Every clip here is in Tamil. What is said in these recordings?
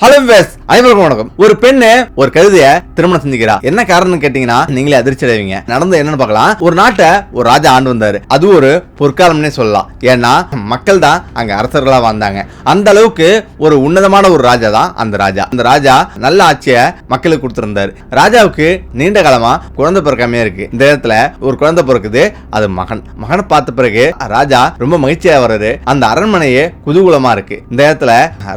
ஹலோ வேஸ் அனைவருக்கும் வணக்கம். ஒரு பெண்ணு ஒரு கழுதைய திருமணம் செஞ்சுக்கிறா. என்ன காரணம் கேட்டீங்கன்னா நீங்களே அதிர்ச்சி அடைவீங்க. நடந்து என்னன்னு பார்க்கலாம். ஒரு நாட்டை ஒரு ராஜா ஆண்டு வந்தாரு. அது ஒரு பொற்காலம்னே சொல்லலாம். ஏன்னா மக்கள் தான் அங்க அரசர்களா வந்தாங்க அந்த அளவுக்கு ஒரு உன்னதமான ஒரு ராஜா தான் அந்த ராஜா. அந்த ராஜா நல்ல ஆட்சியை மக்களுக்கு கொடுத்திருந்தாரு. ராஜாவுக்கு நீண்ட காலமா குழந்தை பிறக்காமே இருக்கு. இந்த இடத்துல ஒரு குழந்தை பிறக்குது. அது மகன். மகனை பார்த்த பிறகு ராஜா ரொம்ப மகிழ்ச்சியா வர்றாரு. அந்த அரண்மனையே குதூகூலமா இருக்கு. இந்த இடத்துல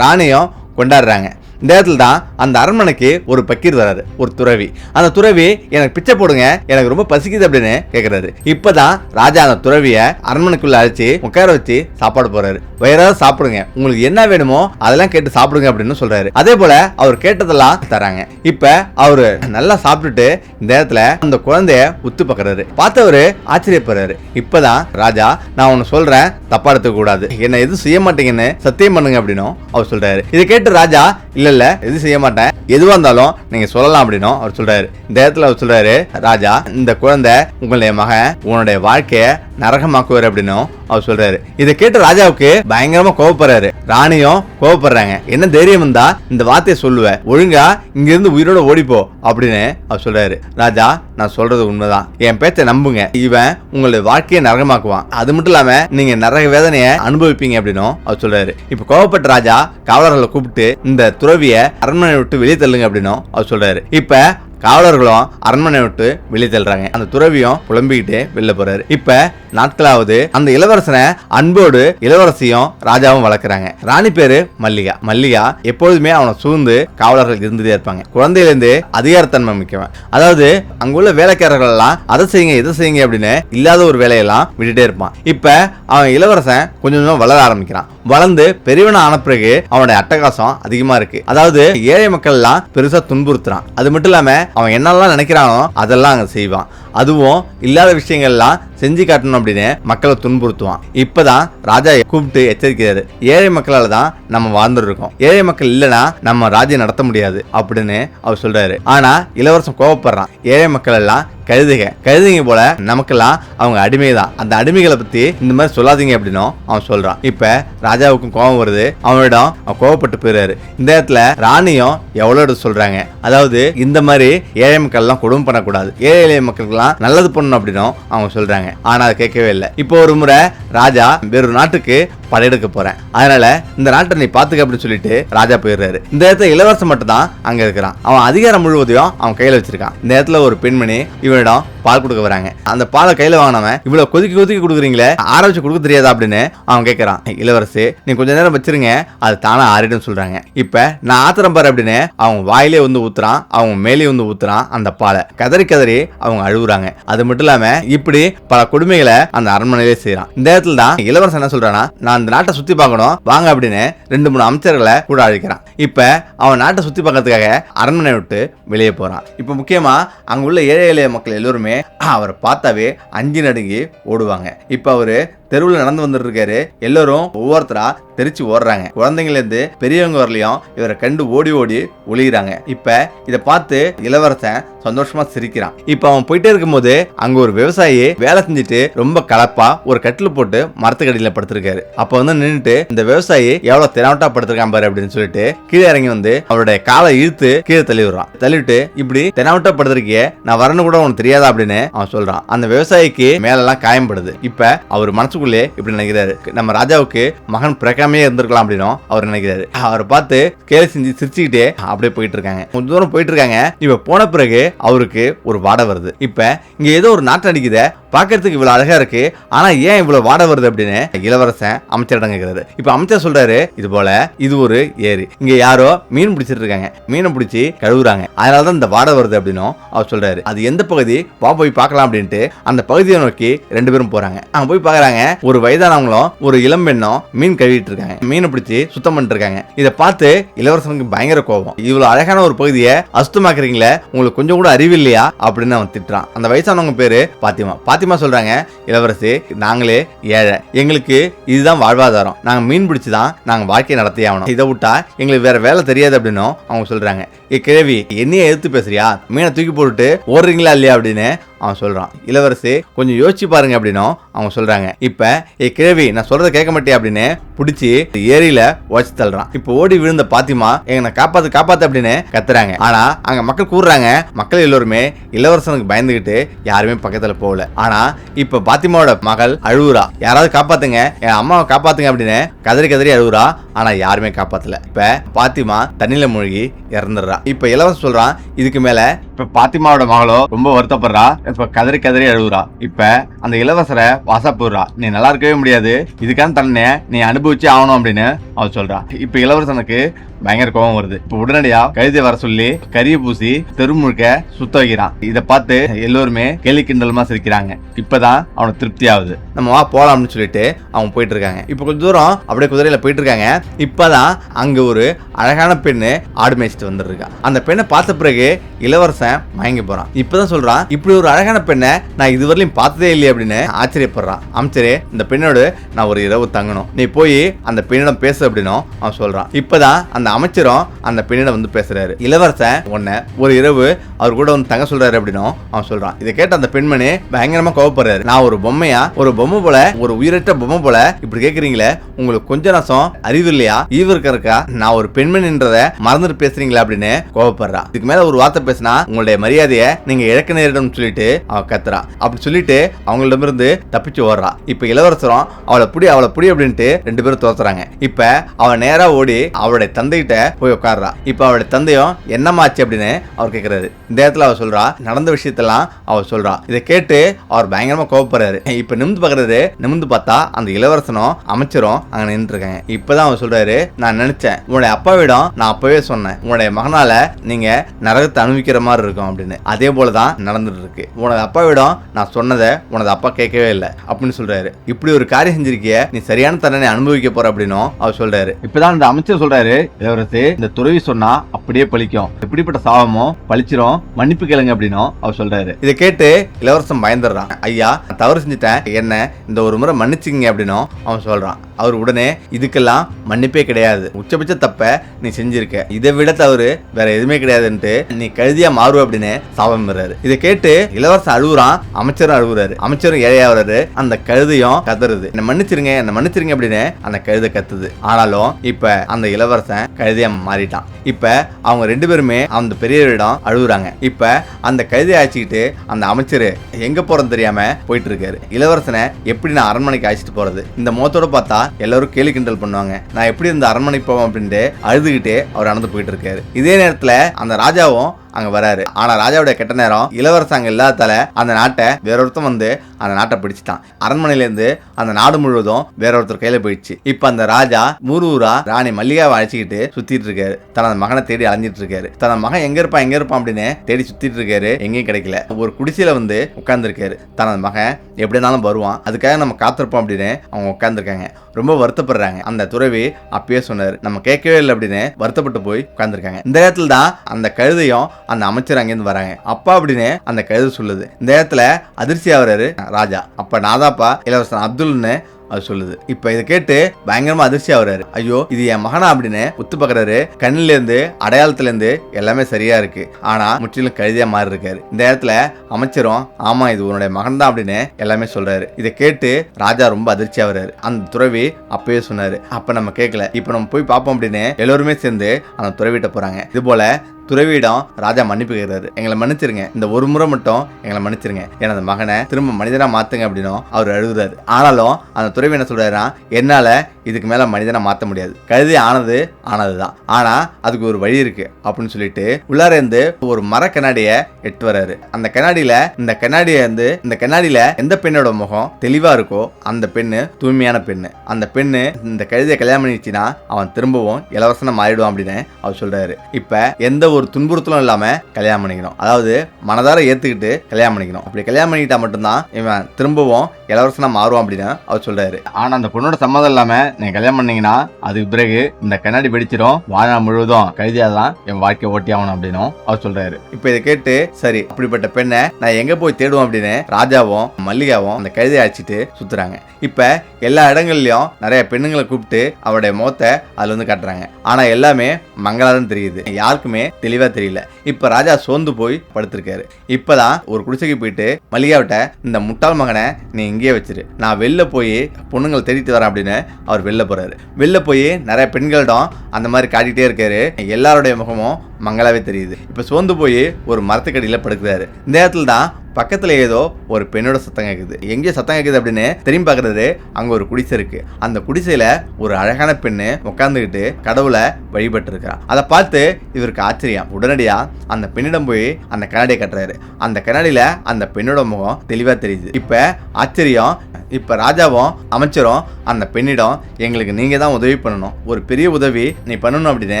ராணியும் கொண்டாடுறாங்க. இந்த இடத்துல தான் அந்த அரண்மனைக்கு ஒரு பக்கீர் வராரு ஒரு துறவி. அந்த துறவி எனக்கு பிச்சை போடுங்க எனக்கு ரொம்ப பசிக்குது அப்படின்னு கேட்குறாரு இப்பதான் ராஜா அந்த துறவிய அரண்மனைக்குள்ள அழைச்சி உட்கார வச்சு சாப்பாடு போறாரு வேறாவது சாப்பிடுங்க உங்களுக்கு என்ன வேணுமோ அதெல்லாம் கேட்டு சாப்பிடுங்க அப்படின்னு சொல்றாரு. அதே போல அவர் கேட்டதெல்லாம் தராங்க. இப்ப அவரு நல்லா சாப்பிட்டுட்டு இந்த இடத்துல அந்த குழந்தைய உத்து பார்க்கறாரு பார்த்தவரு ஆச்சரியப்படுறாரு. இப்பதான் ராஜா நான் உன்னை சொல்றேன் தப்பா எடுத்துக்க கூடாது. என்ன எதுவும் செய்ய மாட்டீங்கன்னு சத்தியம் பண்ணுங்க அப்படின்னும் அவர் சொல்றாரு. இதை கேட்டு ராஜா இல்ல இல்லை எதுவும் செய்ய மாட்டேன். எதுவாக இருந்தாலும் நீங்கள் சொல்லலாம் அப்படின்னும் அவர் சொல்கிறாரு இந்த இடத்துல அவர் சொல்கிறாரு ராஜா இந்த குழந்தை உங்களுடைய மகன் உன்னுடைய வாழ்க்கையை நரகமாக்குவார் அப்படின்னும் அவர் சொல்றாரு. இதை கேட்டு ராஜாவுக்கு பயங்கரமா கோவப்படுறாரு. ராணியும் கோவப்படுறாங்க. என்ன தைரியம் இருந்தா இந்த வார்த்தையை சொல்லுவேன் ஒழுங்கா இங்க இருந்து உயிரோட ஓடிப்போ அப்படின்னு அவர் சொல்றாரு. ராஜா நான் சொல்றது உண்மைதான். என் பேச்சை நம்புங்க. இவன் உங்களுடைய வாழ்க்கையை நரகமாக்குவான். அது மட்டும் இல்லாம நீங்க நரக வேதனையை அனுபவிப்பீங்க அப்படின்னும் அவர் சொல்றாரு. இப்ப கோவப்பட்ட ராஜா காவலர்களை கூப்பிட்டு இந்த துறவி துறவியை அரண்மனை விட்டு வெளியே தள்ளுங்க அப்படின்னும் அவர் சொல்றாரு. இப்ப காவலர்களும் அரண்மனை விட்டு வெளியே தள்ளுறாங்க. அந்த துறவியும் புலம்பிக்கிட்டே வெளில போறாரு. இப்ப நாட்களாவது அந்த இளவரசனை அன்போடு இளவரசியும் ராஜாவும் வளர்க்குறாங்க. ராணி பேரு மல்லிகா. மல்லிகா எப்பொழுதுமே அவனை சூழ்ந்து காவலர்கள் இருந்துட்டே இருப்பாங்க. குழந்தையிலேருந்து அதிகாரத்தன்மை மிக்கவன். அதாவது அங்குள்ள வேலைக்காரர்கள் எல்லாம் அதை செய்யுங்க இதை செய்யுங்க அப்படின்னு இல்லாத ஒரு வேலையெல்லாம் விட்டுட்டே இருப்பான். இப்ப அவன் இளவரசன் கொஞ்சம் கொஞ்சம் வளர ஆரம்பிக்கிறான். வளர்ந்து பெரியவன ஆன பிறகு அவனுடைய அட்டகாசம் அதிகமா இருக்கு. அதாவது ஏழை மக்கள் எல்லாம் பெருசா துன்புறுத்துறான். அது மட்டும் இல்லாம அவன் என்னெல்லாம் நினைக்கிறானோ அதெல்லாம் அங்க செய்வான். அதுவும் இல்லாத விஷயங்கள்லாம் செஞ்சு காட்டணும் அப்படின்னு மக்களை துன்புறுத்துவான். இப்பதான் ராஜா கூப்பிட்டு எச்சரிக்கிறாரு. ஏழை மக்களால தான் நம்ம வாழ்ந்துட்டு இருக்கோம் ஏழை மக்கள் இல்லைன்னா நம்ம ராஜ்யம் நடத்த முடியாது அப்படின்னு அவர் சொல்றாரு. ஆனா இளவரசன் கோவப்படுறான். ஏழை மக்கள் எல்லாம் கழுதுக. கழுதுங்க போல நமக்கெல்லாம் அவங்க அடிமை தான் அந்த அடிமைகளை பத்தி இந்த மாதிரி சொல்லாதீங்க அப்படின்னும் அவன் சொல்றான். இப்ப ராஜாவுக்கும் கோபம் வருது. அவனிடம் அவன் கோவப்பட்டு போயிடுறாரு இந்த இடத்துல ராணியும் எவ்வளோ எடுத்து சொல்றாங்க. அதாவது இந்த மாதிரி ஏழை மக்கள் எல்லாம் கொடுமை பண்ணக்கூடாது. ஏழை எளிய மக்களுக்கெல்லாம் நல்லது பண்ணணும் அப்படின்னும் அவங்க சொல்றாங்க. ஆனா அதை கேட்கவே இல்லை. இப்போ ஒரு முறை ராஜா வேறொரு நாட்டுக்கு படையெடுக்க போறேன். அதனால இந்த நாட்டை நீ பாத்துக்க அப்படின்னு சொல்லிட்டு ராஜா போயிடுறாரு. இந்த இடத்துல இளவரசன் மட்டும் தான் அங்க இருக்கிறான். அவன் அதிகாரம் முழுவதையும் அவன் கையில வச்சிருக்கான். இந்த இடத்துல ஒரு பெண்மணி இவனிடம் பால் கொடுக்க வராங்க. அந்த பாலை கையில வாங்கினவன் இவ்வளவு கொதிக்க கொதிக்க கொடுக்குறீங்களே ஆற வச்சு கொடுக்க தெரியாதா? அப்படின்னு அவன் கேட்கறான் இளவரசு நீ கொஞ்ச நேரம் வச்சிருங்க அது தானே ஆறிடும் சொல்றாங்க. இப்ப நான் ஆத்திரம் பாரு அப்படின்னு அவங்க வாயிலே வந்து ஊத்துறான் அவங்க மேலே வந்து ஊத்துறான் அந்த பாலை. கதறி கதறி அவங்க அழுகுறாங்க. அது மட்டும் இல்லாம இப்படி பல கொடுமைகளை அந்த அரண்மனையிலே செய்யறான் இந்த இடத்துல தான் இளவரசன் என்ன சொல்றானா நான் இந்த நாட்டை சுத்தி பார்க்கணும் வாங்க அப்படின்னு ரெண்டு மூணு அமைச்சர்களை கூட அழைக்கிறான். இப்ப அவன் நாட்டை சுத்தி பார்க்கறதுக்காக அரண்மனை விட்டு வெளியே போறான். இப்ப முக்கியமா அங்க உள்ள ஏழை எளிய மக்கள் எல்லோருமே அவரை பார்த்தாவே அஞ்சு நடுங்கி ஓடுவாங்க. இப்ப அவர் தெருவில் நடந்து வந்துட்டு இருக்காரு எல்லாரும் ஒவ்வொருத்தரா தெரிச்சு ஓடுறாங்க. குழந்தைங்கலேருந்து பெரியவங்க வரலையும் இவரை கண்டு ஓடி ஓடி ஒளிகிறாங்க இப்போ இதை பார்த்து இளவரசன் சந்தோஷமா சிரிக்கிறான். இப்போ அவன் போயிட்டே இருக்கும்போது அங்க ஒரு விவசாயி வேலை செஞ்சுட்டு ரொம்ப கலப்பா ஒரு கட்டில் போட்டு மரத்துக்கடியில் படுத்திருக்காரு. அப்போ வந்து நின்றுட்டு இந்த விவசாயி எவ்வளவு திராவட்டா படுத்திருக்கான் பாரு அப்படின்னு சொல்லிட்டு கீழே இறங்கி வந்து அவருடைய காலை இழுத்து கீழே தள்ளி விடுறான் தள்ளிவிட்டு இப்படி திராவட்டா படுத்திருக்கிய நான் வரணும் கூட உனக்கு தெரியாதா? அப்படின்னு அவன் சொல்றான். அந்த விவசாயிக்கு மேலெல்லாம் காயம்படுது. இப்ப அவர் மனசுக்குள்ளே இப்படி நினைக்கிறாரு. நம்ம ராஜாவுக்கு மகன் பிறக்காமே இருந்திருக்கலாம் அப்படின்னும் அவர் நினைக்கிறாரு. அவரை பார்த்து கேலி செஞ்சு சிரிச்சுக்கிட்டே அப்படியே போயிட்டு இருக்காங்க. கொஞ்ச தூரம் போயிட்டு இருக்காங்க. இப்ப போன பிறகு அவருக்கு ஒரு வாடை வருது. இப்ப இங்க ஏதோ ஒரு நாட்டு அடிக்கிற பார்க்கறதுக்கு இவ்வளோ அழகாக இருக்கு. ஆனால் ஏன் இவ்வளோ வாட வருது அப்படின்னு இளவரசன் அமைச்சரிடம் கேட்கிறாரு இப்போ அமைச்சர் சொல்றாரு இது போல இது ஒரு ஏரி. இங்க யாரோ மீன் பிடிச்சிட்டு இருக்காங்க. மீனை பிடிச்சி கழுவுறாங்க. அதனாலதான் இந்த வாடை வருது அப்படின்னும் அவர் சொல்றாரு. அது எந்த பகுதி? வா போய் பார்க்கலாம் அப்படின்ட்டு அந்த பகுதியை நோக்கி ரெண்டு பேரும் போறாங்க. அங்க போய் பார்க்குறாங்க ஒரு வயதானவங்களும் ஒரு இளம் பெண்ணும் மீன் கழுவிட்டு இருக்காங்க. மீனை பிடிச்சி சுத்தம் பண்ணிட்டு இருக்காங்க. இதை பார்த்து இளவரசனுக்கு பயங்கர கோபம். இவ்வளோ அழகான ஒரு பகுதியை அசுத்தமாக்குறீங்களே உங்களுக்கு கொஞ்சம் கூட அறிவு இல்லையா? அப்படின்னு அவன் திட்டுறான். அந்த வயசானவங்க பேரு பாத்திமா. பாத்திமா சொல்றாங்க இளவரசு நாங்களே ஏழை. எங்களுக்கு இதுதான் வாழ்வாதாரம். நாங்க மீன் பிடிச்சி தான் நாங்க வாழ்க்கையை நடத்தி ஆகணும். இதை விட்டா எங்களுக்கு வேற வேலை தெரியாது அப்படின்னும் அவங்க சொல்றாங்க. ஏ கிழவி என்னைய எடுத்து பேசுறியா? மீனை தூக்கி போட்டுட்டு ஓடுறீங்களா இல்லையா அப்படின்னு அவன் சொல்கிறான் இளவரசி கொஞ்சம் யோசிச்சு பாருங்க அப்படின்னும் அவங்க சொல்கிறாங்க இப்போ ஏ கிழவி நான் சொல்கிறத கேட்க மாட்டேன் அப்படின்னு பிடிச்சி ஏரியில் உழைச்சி தள்ளுறான். இப்போ ஓடி விழுந்த பாத்திமா எங்களை காப்பாத்து காப்பாத்து அப்படின்னு கத்துறாங்க. ஆனால் அங்கே மக்கள் கூறுறாங்க. மக்கள் எல்லோருமே இளவரசனுக்கு பயந்துக்கிட்டு யாருமே பக்கத்தில் போகல. ஆனால் இப்போ பாத்திமாவோட மகள் அழுவுறா. யாராவது காப்பாத்துங்க என் அம்மாவை காப்பாத்துங்க அப்படின்னு கதறி கதறி அழுவுறா. ஆனால் யாருமே காப்பாத்தல. இப்போ பாத்திமா தண்ணியில் மூழ்கி இறந்துடுறா. இப்போ இளவரசன் சொல்கிறான் இதுக்கு மேலே இப்போ பாத்திமாவோட மகளோ ரொம்ப வருத்தப்படுறா. இப்போ கதறி கதறி அழுவுறா இப்போ அந்த இளவரசரை வாசா போடுறா. நீ நல்லா இருக்கவே முடியாது. இதுக்கான தண்டனை நீ அனுபவிச்சு ஆகணும் அப்படின்னு அவர் சொல்றா. இப்போ இளவரசனுக்கு பயங்கர கோபம் வருது. இப்போ உடனடியா கழுதை வர சொல்லி கரிய பூசி தெரு முழுக்க சுத்த வைக்கிறான். இதை பார்த்து எல்லோருமே கேலி கிண்டலுமா சிரிக்கிறாங்க. இப்பதான் அவனுக்கு திருப்தி ஆகுது. நம்ம வா போலாம்னு சொல்லிட்டு அவங்க போயிட்டு இருக்காங்க. இப்போ கொஞ்சம் தூரம் அப்படியே குதிரையில போயிட்டு இருக்காங்க. இப்பதான் அங்க ஒரு அழகான பெண்ணு ஆடு மேய்ச்சிட்டு வந்துருக்கா அந்த பெண்ணை பார்த்த பிறகு இளவரசன் மயங்கி போறான். இப்பதான் சொல்றான் இப்படி ஒரு அழகான பெண்ணை நான் இதுவரையிலும் பார்த்ததே இல்லையே அப்படின்னு ஆச்சரியப்படுறான். அமைச்சரே இந்த பெண்ணோடு நான் ஒரு இரவு தங்கணும். நீ போய் அந்த பெண்ணிடம் பேசு அப்படின்னும் அவன் சொல்றான். இப்பதான் அந்த அமைச்சரும் அந்த பெண்ணிடம் வந்து பேசுறாரு. இளவரசன் உன்னை ஒரு இரவு அவர் கூட வந்து தங்க சொல்றாரு அப்படின்னும் அவன் சொல்றான். இதை கேட்ட அந்த பெண்மணி பயங்கரமா கோவப்படுறாரு. நான் ஒரு பொம்மையா ஒரு பொம்மை போல ஒரு உயிரற்ற பொம்மை போல இப்படி கேக்குறீங்களே உங்களுக்கு கொஞ்ச நாசம் அறிவு இல்லையா ஈவு இருக்கா? நான் ஒரு பெண்மணின்றத மறந்துட்டு பேசுறீங்களா அப்படின்னு கோவப்படுறான். இதுக்கு மேல ஒரு வார்த்தை பேசினா உங்களுடைய மரியாதையை நீங்க இழக்க நேரிடும் சொல்லிட்டு அவ கத்துறா. அப்படி சொல்லிட்டு அவங்களிடமிருந்து தப்பிச்சு ஓடுறா. இப்ப இளவரசரும் அவளை புடி அவளை புடி அப்படின்ட்டு ரெண்டு பேரும் தோத்துறாங்க இப்ப அவ நேரா ஓடி அவளுடைய தந்தைகிட்ட போய் உட்கார்றா இப்ப அவளுடைய தந்தையும் என்னமாச்சு அப்படின்னு அவர் கேக்குறாரு. இந்த இடத்துல அவ சொல்றா நடந்த விஷயத்தெல்லாம் அவ சொல்றா. இதை கேட்டு அவர் பயங்கரமா கோவப்படுறாரு. இப்ப நிமிந்து பாக்குறது நிமிந்து பார்த்தா அந்த இளவரசனும் அமைச்சரும் அங்க நின்று இருக்காங்க இப்பதான் அவர் சொல்றாரு நான் நினைச்சேன். உன்னுடைய அப்பாவிடம் நான் அப்பவே சொன்னேன். உன்னுடைய மகனால நீங்க நரகத்தை அனுபவிக்கிற மாதிரி இருக்கும் அப்படின்னு. அதே போலதான் நடந்துட்டு இருக்கு உனது அப்பாவிடம் நான் சொன்னதை உனது அப்பா கேட்கவே இல்லை அப்படின்னு சொல்றாரு. இப்படி ஒரு காரியம் செஞ்சிருக்கிய நீ சரியான தண்டனை அனுபவிக்க போற அப்படின்னும் அவர் சொல்றாரு. இப்பதான் இந்த அமைச்சர் சொல்றாரு இளவரசு இந்த துறவி சொன்னா அப்படியே பழிக்கும். எப்படிப்பட்ட சாபமோ பழிச்சிரும் மன்னிப்பு கேளுங்க அப்படின்னும் அவர் சொல்றாரு. இதை கேட்டு இளவரசன் பயந்துடுறான். ஐயா தவறு செஞ்சுட்டேன் என்ன இந்த ஒரு முறை மன்னிச்சுங்க அப்படின்னும் அவன் சொல்றான். அவர் உடனே இதுக்கெல்லாம் மன்னிப்பே கிடையாது. உச்சபட்ச தப்ப நீ செஞ்சிருக்க. இதை விட தவறு வேற எதுவுமே கிடையாதுன்ட்டு நீ கழுதியா மாறுவ அப்படின்னு சாபம் பெறாரு. இதை கேட்டு இளவரசன் அழுகுறான் அமைச்சரும் அழுகுறாரு அமைச்சரும் ஏழையாவறாரு அந்த கழுதையும் கதறுது. என்ன மன்னிச்சிருங்க என்ன மன்னிச்சிருங்க அப்படின்னு அந்த கழுதை கத்துது. ஆனாலும் இப்ப அந்த இளவரசன் கழுதையா மாறிட்டான். இப்ப அவங்க ரெண்டு பேருமே அந்த பெரியவரிடம் அழுகுறாங்க இப்ப அந்த கழுதையை அழைச்சிக்கிட்டு அந்த அமைச்சர் எங்க போறன்னு தெரியாம போயிட்டு இருக்காரு. இளவரசனை எப்படி நான் அரண்மனைக்கு அழைச்சிட்டு போறது? இந்த முகத்தோட பார்த்தா எல்லாரும் கேலி கிண்டல் பண்ணுவாங்க. நான் எப்படி இந்த அரண்மனைக்கு போவேன் அப்படின்ட்டு அழுதுகிட்டே அவர் நடந்து போயிட்டு இருக்காரு. இதே நேரத்துல அந்த ராஜாவும் அங்க வராரு. ஆனா ராஜாவுடைய கெட்ட நேரம் இளவரசாங்க அங்க இல்லாதால அந்த நாட்டை வேற ஒருத்தன் வந்து அந்த நாட்டை பிடிச்சிட்டான். அரண்மனையில இருந்து அந்த நாடு முழுவதும் வேற ஒருத்தர் கையில போயிடுச்சு. இப்ப அந்த ராஜா ஊர் ஊரா ராணி மல்லிகாவை அழைச்சிக்கிட்டு சுத்திட்டு இருக்காரு. தனது மகனை தேடி அலைஞ்சிட்டு இருக்காரு. தனது மகன் எங்க இருப்பான் எங்க இருப்பான் அப்படின்னு தேடி சுத்திட்டு இருக்காரு. எங்கேயும் கிடைக்கல. ஒரு குடிசையில வந்து உட்கார்ந்துருக்காரு. தனது மகன் எப்படி இருந்தாலும் வருவான். அதுக்காக நம்ம காத்திருப்போம் அப்படின்னு அவங்க உட்கார்ந்துருக்காங்க. ரொம்ப வருத்தப்படுறாங்க. அந்த துறவி அப்பயே சொன்னாரு நம்ம கேட்கவே இல்லை அப்படின்னு வருத்தப்பட்டு போய் உட்கார்ந்துருக்காங்க. இந்த நேரத்தில் தான் அந்த கழுதையும் அந்த அமைச்சர் அங்கேருந்து வராங்க. அப்பா அப்படின்னு அந்த கழுதை சொல்லுது. இந்த இடத்துல அதிர்ச்சி வர்றாரு ராஜா. அப்ப நாதாப்பா இளவரசன் அப்துல்னு அது சொல்லுது. இப்ப இதை கேட்டு பயங்கரமா அதிர்ச்சி ஆகுறாரு. ஐயோ இது என் மகனா அப்படின்னு உத்து பாக்குறாரு. கண்ணுல இருந்து அடையாளத்துல இருந்து எல்லாமே சரியா இருக்கு. ஆனா முற்றிலும் கழுதியா மாறி இருக்காரு. இந்த இடத்துல அமைச்சரும் ஆமா இது உன்னுடைய மகன் தான் அப்படின்னு எல்லாமே சொல்றாரு. இதை கேட்டு ராஜா ரொம்ப அதிர்ச்சி ஆகுறாரு. அந்த துறவி அப்பயே சொன்னாரு. அப்ப நம்ம கேட்கல இப்ப நம்ம போய் பார்ப்போம் அப்படின்னு எல்லோருமே சேர்ந்து அந்த துறவிட்ட போறாங்க. இது போல துறவியிடம் ராஜா மன்னிப்பு கேட்கிறாரு. எங்களை மன்னிச்சிருங்க. இந்த ஒரு முறை மட்டும் எங்களை மன்னிச்சிருங்க. எனது மகனை திரும்ப மனிதனா மாத்துங்க அப்படின்னும் அவர் அழுகுறாரு. ஆனாலும் அந்த துறவி என்ன சொல்றாருன்னா என்னால இதுக்கு மேலே மனிதனை மாற்ற முடியாது. கழுதை ஆனது ஆனது தான் ஆனால் அதுக்கு ஒரு வழி இருக்குது அப்படின்னு சொல்லிட்டு உள்ளார இருந்து ஒரு மர கண்ணாடியை எட்டு வர்றாரு. அந்த கண்ணாடியில் இந்த கண்ணாடியை வந்து இந்த கண்ணாடியில் எந்த பெண்ணோட முகம் தெளிவாக இருக்கோ அந்த பெண்ணு தூய்மையான பெண்ணு. அந்த பெண்ணு இந்த கழுதியை கல்யாணம் பண்ணிடுச்சுன்னா அவன் திரும்பவும் இலவசனம் மாறிடுவான் அப்படின்னு அவர் சொல்கிறாரு இப்போ எந்த ஒரு துன்புறுத்தலும் இல்லாமல் கல்யாணம் பண்ணிக்கணும். அதாவது மனதார ஏற்றுக்கிட்டு கல்யாணம் பண்ணிக்கணும். அப்படி கல்யாணம் பண்ணிக்கிட்டா மட்டும்தான் இவன் திரும்பவும் இலவசனம் மாறுவான் அப்படின்னு அவர் சொல்கிறாரு ஆனால் அந்த பொண்ணோட சம்மதம் இல்லாமல் நீங்க கல்யாணம் பண்ணீங்கன்னா அதுக்கு பிறகு இந்த கண்ணாடி வெடிச்சிடும் வாழ்நாள் முழுவதும் கைதியாதான் என் வாழ்க்கை ஓட்டி ஆகணும் அப்படின்னும் அவர் சொல்றாரு. இப்ப இதை கேட்டு சரி அப்படிப்பட்ட பெண்ணை நான் எங்க போய் தேடுவோம் அப்படின்னு ராஜாவும் மல்லிகாவும் அந்த கழுதையை அழைச்சிட்டு சுத்துறாங்க. இப்ப எல்லா இடங்கள்லயும் நிறைய பெண்ணுங்களை கூப்பிட்டு அவருடைய முகத்தை அதுல வந்து காட்டுறாங்க. ஆனா எல்லாமே மங்களாதான் தெரியுது. யாருக்குமே தெளிவா தெரியல. இப்ப ராஜா சோர்ந்து போய் படுத்திருக்காரு. இப்பதான் ஒரு குடிசைக்கு போயிட்டு மல்லிகாவிட்ட இந்த முட்டாள் மகனை நீ இங்கேயே வச்சிரு. நான் வெளில போய் பொண்ணுங்களை தேடிட்டு வரேன் அப்படின்னு அவர் வெளில போகிறாரு வெளில போய் நிறைய பெண்களிடம் அந்த மாதிரி காட்டிகிட்டே இருக்காரு. எல்லாருடைய முகமும் மங்களாவே தெரியுது. இப்போ சோர்ந்து போய் ஒரு மரத்துக்கடியில் படுக்கிறாரு. இந்த நேரத்தில் தான் பக்கத்தில் ஏதோ ஒரு பெண்ணோட சத்தம் கேட்குது எங்கே சத்தம் கேட்குது அப்படின்னு திரும்பி பார்க்குறது அங்கே ஒரு குடிசை இருக்கு. அந்த குடிசையில் ஒரு அழகான பெண்ணு உட்காந்துக்கிட்டு கடவுளை வழிபட்டு இருக்கா அதை பார்த்து இவருக்கு ஆச்சரியம். உடனடியாக அந்த பெண்ணிடம் போய் அந்த கண்ணாடியை கட்டுறாரு. அந்த கண்ணாடியில் அந்த பெண்ணோட முகம் தெளிவாக தெரியுது. இப்போ ஆச்சரியம் இப்போ ராஜாவும் அமைச்சரும் அந்த பெண்ணிடம் எங்களுக்கு நீங்கள் தான் உதவி பண்ணணும். ஒரு பெரிய உதவி நீ பண்ணணும் அப்படின்னு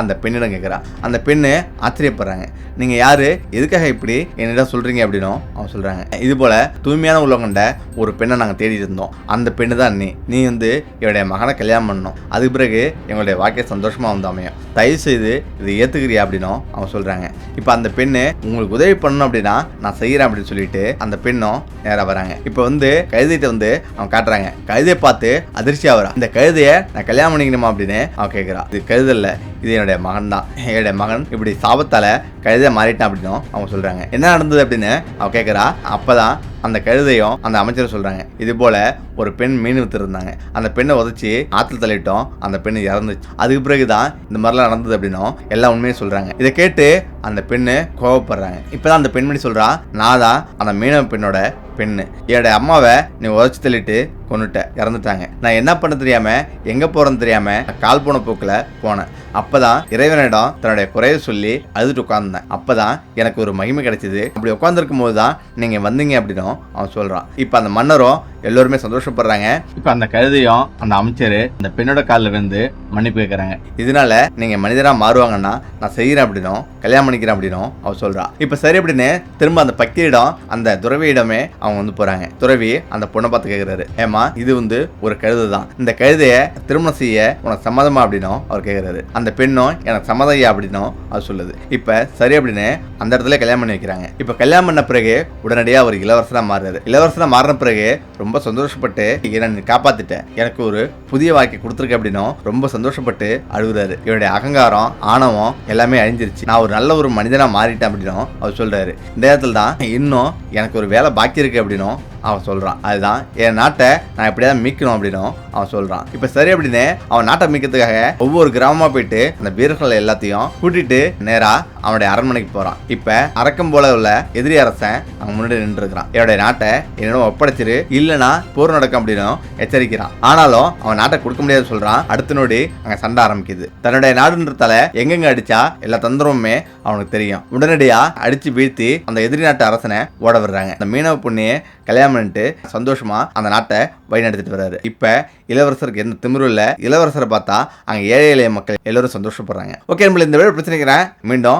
அந்த பெண்ணிடம் கேட்குறா அந்த பெண் பெண்ணு ஆச்சரியப்படுறாங்க. நீங்க யாரு? எதுக்காக இப்படி? என்னிடம் சொல்றீங்க அப்படின்னும் அவங்க சொல்றாங்க. இது போல தூய்மையான உள்ளவங்கண்ட கொண்ட ஒரு பெண்ணை நாங்கள் தேடிட்டு இருந்தோம். அந்த பெண்ணு தான் நீ. நீ வந்து என்னுடைய மகனை கல்யாணம் பண்ணணும். அதுக்கு பிறகு எங்களுடைய வாழ்க்கை சந்தோஷமாக வந்து அமையும். தயவு செய்து இதை ஏற்றுக்கிறியா அப்படின்னும் அவங்க சொல்றாங்க. இப்போ அந்த பெண்ணு உங்களுக்கு உதவி பண்ணணும் அப்படின்னா நான் செய்கிறேன் அப்படின்னு சொல்லிட்டு அந்த பெண்ணும் நேராக வராங்க. இப்போ வந்து கழுதைகிட்ட வந்து அவன் காட்டுறாங்க. கழுதையை பார்த்து அதிர்ச்சி வரான் இந்த கழுதையை நான் கல்யாணம் பண்ணிக்கணுமா? அப்படின்னு அவன் கேட்குறான் இது கழுதல்ல இது என்னுடைய மகன் தான் என்னுடைய மகன் இப்படி சாபத்தால கழுதை மாறிட்டான் அப்படின்னும் அவங்க சொல்றாங்க. என்ன நடந்தது அப்படின்னு அவ கேட்குறா அப்பதான் அந்த கழுதையும் அந்த அமைச்சரை சொல்றாங்க இது போல ஒரு பெண் மீன் வித்துருந்தாங்க. அந்த பெண்ணை உதச்சி ஆற்றுல தள்ளிட்டோம் அந்த பெண் இறந்துச்சு. அதுக்கு பிறகுதான் இந்த மாதிரிலாம் நடந்தது அப்படின்னும் எல்லா உண்மையும் சொல்றாங்க. இதை கேட்டு அந்த பெண்ணு கோவப்படுறாங்க. இப்பதான் அந்த பெண்மணி சொல்றா நான் தான் அந்த மீனவ பெண்ணோட பெண்ணு. என்னோட அம்மாவை நீ உதச்சி தள்ளிட்டு கொண்டுட்ட இறந்துட்டாங்க. நான் என்ன பண்ண தெரியாம எங்க போறேன்னு தெரியாம கால் போன போக்கில் போனேன். அப்பதான் இறைவனிடம் தன்னுடைய குறைய சொல்லி அழுதுட்டு உட்கார்ந்தேன். அப்பதான் எனக்கு ஒரு மகிமை கிடைச்சது. அப்படி உட்காந்துருக்கும் போது தான் நீங்க வந்தீங்க அப்படின்னும் அவன் சொல்றான். இப்ப அந்த மன்னரும் எல்லோருமே சந்தோஷப்படுறாங்க. இப்ப அந்த கழுதையும் அந்த அமைச்சர் அந்த பெண்ணோட காலில் விழுந்து மன்னிப்பு கேட்கறாங்க இதனால நீங்க மனிதரா மாறுவாங்கன்னா நான் செய்யறேன் அப்படின்னும் கல்யாணம் பண்ணிக்கிறேன் அப்படின்னும் அவ சொல்றா. இப்ப சரி அப்படின்னு திரும்ப அந்த பக்தியிடம் அந்த துறவியிடமே அவங்க வந்து போறாங்க. துறவி அந்த பொண்ணை பார்த்து கேட்கிறாரு ஏமா இது வந்து ஒரு கழுதை தான் இந்த கழுதைய திருமணம் செய்ய உனக்கு சம்மதமா அப்படின்னும் அவர் கேட்கிறாரு அந்த பெண்ணும் எனக்கு சம்மதம் ஐயா அப்படின்னும் அவர் சொல்லுது. இப்ப சரி அப்படின்னு அந்த இடத்துல கல்யாணம் பண்ணி வைக்கிறாங்க. இப்ப கல்யாணம் பண்ண பிறகு உடனடியா அவர் இளவரசராக மாறுறாரு இளவரசராக மாறின பிறகு ரொம்ப சந்தோஷப்பட்டு என்னை காப்பாத்திட்டேன். எனக்கு ஒரு புதிய வாழ்க்கை கொடுத்துருக்க அப்படின்னும் ரொம்ப சந்தோஷப்பட்டு அழுகுறாரு. இவருடைய அகங்காரம் ஆணவம் எல்லாமே அழிஞ்சிருச்சு. நான் ஒரு நல்ல ஒரு மனிதனாக மாறிட்டேன் அப்படின்னும் அவர் சொல்றாரு. இந்த இடத்துல தான் இன்னும் எனக்கு ஒரு வேலை பாக்கி இருக்கு அப்படின்னும் அவன் சொல்கிறான் அதுதான் என் நாட்டை நான் எப்படியாவது மீட்கணும் அப்படின்னும் அவன் சொல்கிறான் இப்போ சரி அப்படின்னு அவன் நாட்டை மீட்கிறதுக்காக ஒவ்வொரு கிராமமாக போயிட்டு அந்த வீரர்கள் எல்லாத்தையும் கூட்டிட்டு நேராக அவனுடைய அரண்மனைக்கு போகிறான் இப்போ அரக்கம் போல உள்ள எதிரி அரசன் அவன் முன்னாடி நின்றுருக்கிறான். என்னுடைய நாட்டை என்னிடம் ஒப்படைச்சிரு இல்லைன்னா போர் நடக்கும் அப்படின்னும் எச்சரிக்கிறான். ஆனாலும் அவன் நாட்டை கொடுக்க முடியாது சொல்கிறான் அடுத்த நொடி அங்கே சண்டை ஆரம்பிக்குது. தன்னுடைய நாடுன்றதால எங்கெங்க அடிச்சா எல்லா தந்திரமுமே அவனுக்கு தெரியும். உடனடியாக அடிச்சு வீழ்த்தி அந்த எதிரி நாட்டு அரசனை ஓட விடுறாங்க. அந்த மீனவ பொண்ணு கல்யாணம் பண்ணிட்டு சந்தோஷமா அந்த நாட்டை வழிநடத்திட்டு வர்றாரு. இப்ப இளவரசருக்கு எந்த திமிரும் இல்ல. இளவரசரை பார்த்தா அங்க ஏழை எளிய மக்கள் எல்லோரும் சந்தோஷப்படுறாங்க. ஓகே நம்மள இந்த வீடியோ பிரச்சனைக்கிறேன் மீண்டும்